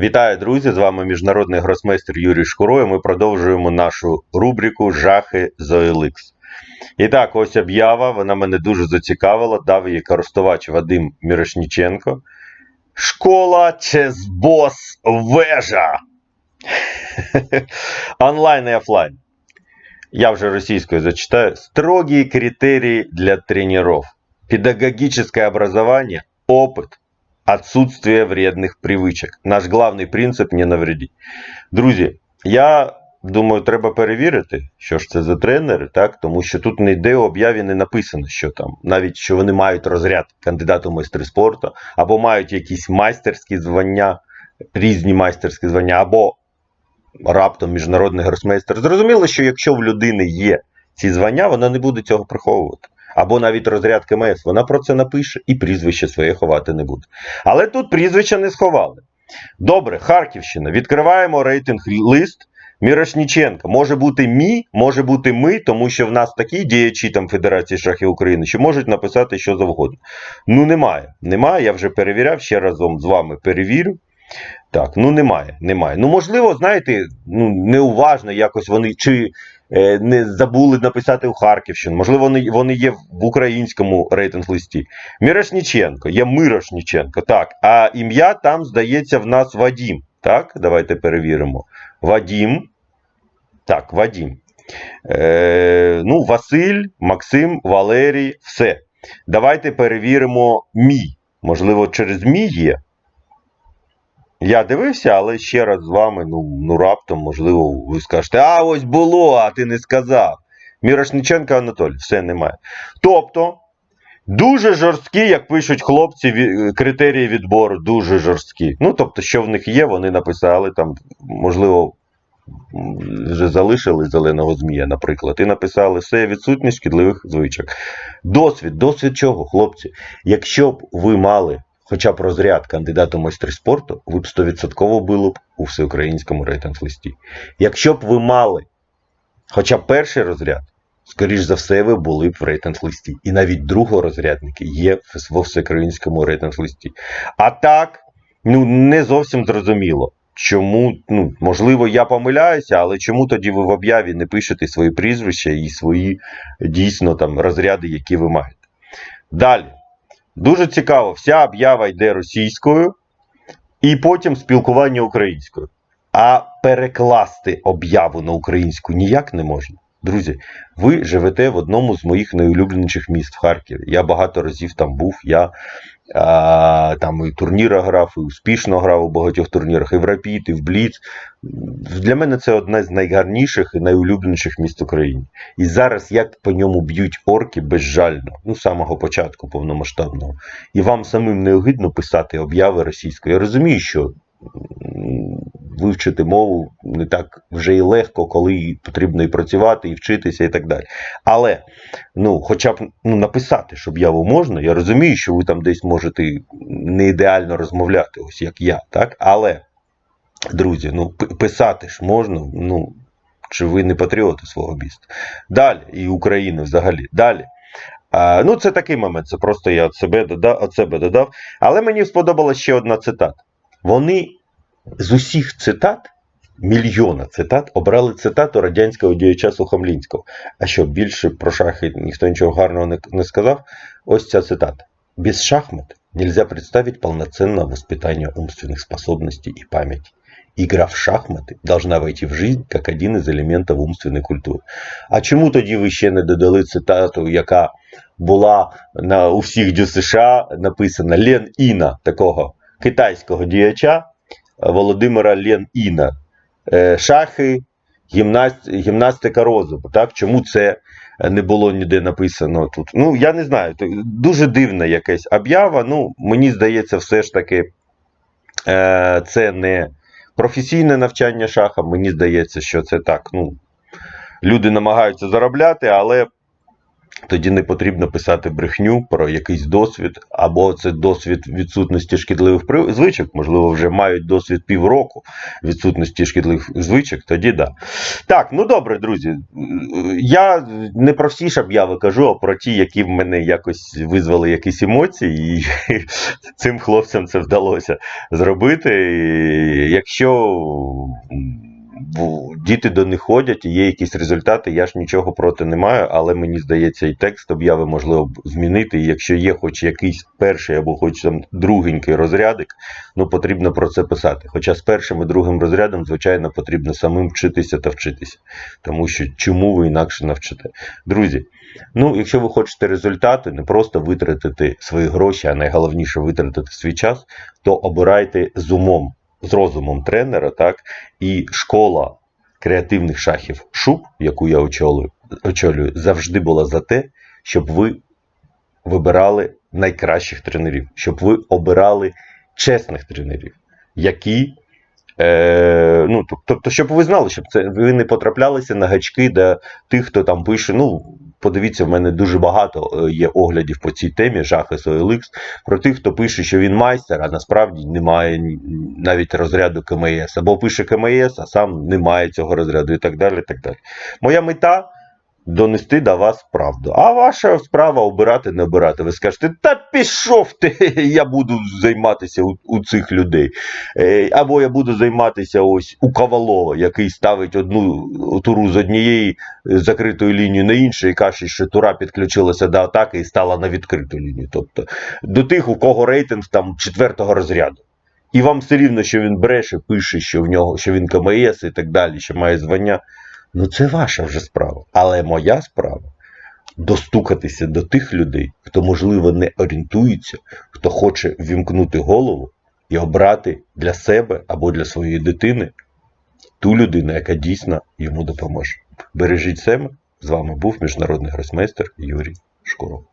Вітаю, друзі! З вами міжнародний гросмейстер Юрій Шкуро. і Ми продовжуємо нашу рубрику Жахи з. І так, ось об'ява. Вона мене дуже зацікавила. Дав її користувач Вадим Мірошніченко. Школа Чесбос Вежа. Онлайн і офлайн. Я вже російською зачитаю. Строгие критерии для тренеров. Педагогическое образование, опыт, отсутствие вредних привичок. Наш главний принцип не навредіть. Друзі, я думаю, треба перевірити, що ж це за тренери, так? тому що тут ніде у об'яві не написано, що там, навіть що вони мають розряд кандидату в майстри спорту, або мають якісь майстерські звання, різні майстерські звання, або раптом міжнародний гросмейстер. Зрозуміло, що якщо в людини є ці звання, вона не буде цього приховувати. Або навіть розряд КМС, вона про це напише і прізвище своє ховати не буде. Але тут прізвища не сховали. Добре, Харківщина. Відкриваємо рейтинг лист. Мірошніченка. Може бути мі, може бути ми, тому що в нас такі діячі там Федерації шахів України, що можуть написати що завгодно. Ну, немає. Немає. Я вже перевіряв, ще разом з вами перевірю. Так, ну немає, немає. Ну, можливо, знаєте, ну неуважно якось вони чи е, не забули написати у Харківщину. Можливо, вони, вони є в українському рейтинг-листі. Мірошніченко, є Мирошніченко, так. А ім'я там, здається, в нас Вадім. Так, давайте перевіримо. Вадім. Так, Вадім. Е, ну, Василь, Максим, Валерій, все. Давайте перевіримо мій. Можливо, через мій є. Я дивився, але ще раз з вами, ну, ну раптом, можливо, ви скажете, а ось було, а ти не сказав. Мірошниченко Анатолій, все немає. Тобто, дуже жорсткі, як пишуть хлопці, критерії відбору, дуже жорсткі. Ну, тобто, що в них є, вони написали там, можливо, вже залишили зеленого змія, наприклад, і написали все відсутність шкідливих звичок. Досвід, досвід чого, хлопці? Якщо б ви мали хоча б розряд кандидата в майстри спорту, ви б 100% були б у всеукраїнському рейтинг-листі. Якщо б ви мали хоча б перший розряд, скоріш за все, ви були б в рейтинг-листі. І навіть другорозрядники є в- всеукраїнському рейтинг-листі. А так, ну не зовсім зрозуміло. Чому, ну, можливо, я помиляюся, але чому тоді ви в об'яві не пишете свої прізвища і свої дійсно там розряди, які ви маєте? Далі. Дуже цікаво, вся об'ява йде російською, і потім спілкування українською. А перекласти об'яву на українську ніяк не можна. Друзі, ви живете в одному з моїх найулюбленіших міст в Харкові. Я багато разів там був. Я а, там і турніри грав, і успішно грав у багатьох турнірах, і в Рапід, і в Бліц. Для мене це одне з найгарніших і найулюбленіших міст України. І зараз як по ньому б'ють орки безжально, ну з самого початку повномасштабного. І вам самим не огидно писати обяви російською. Я розумію, що вивчити мову не так вже і легко, коли потрібно і працювати, і вчитися, і так далі. Але ну, хоча б ну, написати ж об'яву можна. Я розумію, що ви там десь можете не ідеально розмовляти, ось як я, так? Але, друзі, ну писати ж можна, ну. Чи ви не патріоти свого міста? Далі, і України взагалі. Далі. А, ну, це такий момент, це просто я від себе додав, від себе додав. Але мені сподобалася ще одна цитата. Вони з усіх цитат, мільйона цитат, обрали цитату радянського діяча Сухомлінського. А що більше про шахи ніхто нічого гарного не, не сказав? Ось ця цитата. Без шахмат нельзя представить полноценного воспитания умственных способностей и памяти. Игра в шахмати должна войти в жизнь как один із елементів умственної культури. А чому тоді ви ще не додали цитату, яка була на у всіх ДЮСШ написана Лен Іна, такого китайського діяча Володимира Лен Іна. Е, Шахи, гімнаст, гімнастика розуму. Так? Чому це не було ніде написано тут? Ну, я не знаю. Дуже дивна якась об'ява. Ну, мені здається, все ж таки е, це не професійне навчання шахам. Мені здається, що це так. Ну, люди намагаються заробляти, але тоді не потрібно писати брехню про якийсь досвід, або це досвід відсутності шкідливих звичок, можливо, вже мають досвід півроку відсутності шкідливих звичок, тоді да. Так, ну добре, друзі. Я не про всі ж обяви кажу, а про ті, які в мене якось визвали якісь емоції, і цим хлопцям це вдалося зробити. Якщо діти до них ходять і є якісь результати, я ж нічого проти не маю, але мені здається, і текст обяви можливо б змінити. І якщо є хоч якийсь перший або хоч там другенький розрядик, ну потрібно про це писати. Хоча з першим і другим розрядом, звичайно, потрібно самим вчитися та вчитися. Тому що чому ви інакше навчите? Друзі, ну якщо ви хочете результати, не просто витратити свої гроші, а найголовніше витратити свій час, то обирайте з умом, з розумом тренера, так, і школа креативних шахів шуб, яку я очолюю, очолюю, завжди була за те, щоб ви вибирали найкращих тренерів, щоб ви обирали чесних тренерів, які. Е, ну, тобто, щоб ви знали, щоб це ви не потраплялися на гачки до тих, хто там пише. Ну, подивіться, в мене дуже багато е, є оглядів по цій темі, жахи OLX, про тих, хто пише, що він майстер, а насправді немає навіть розряду КМС, або пише КМС, а сам не має цього розряду, і так далі. І так далі. Моя мета донести до вас правду. А ваша справа обирати, не обирати. Ви скажете, та пішов ти, я буду займатися у, у цих людей. Е, Або я буду займатися ось у Ковалова, який ставить одну туру з однієї е, закритої лінії на іншу і каже, що тура підключилася до атаки і стала на відкриту лінію. Тобто до тих, у кого рейтинг там четвертого розряду. І вам все рівно, що він бреше, пише, що в нього, що він КМС і так далі, що має звання. Ну це ваша вже справа. Але моя справа достукатися до тих людей, хто, можливо, не орієнтується, хто хоче вімкнути голову і обрати для себе або для своєї дитини ту людину, яка дійсно йому допоможе. Бережіть себе. З вами був міжнародний гросмейстер Юрій Шкуров.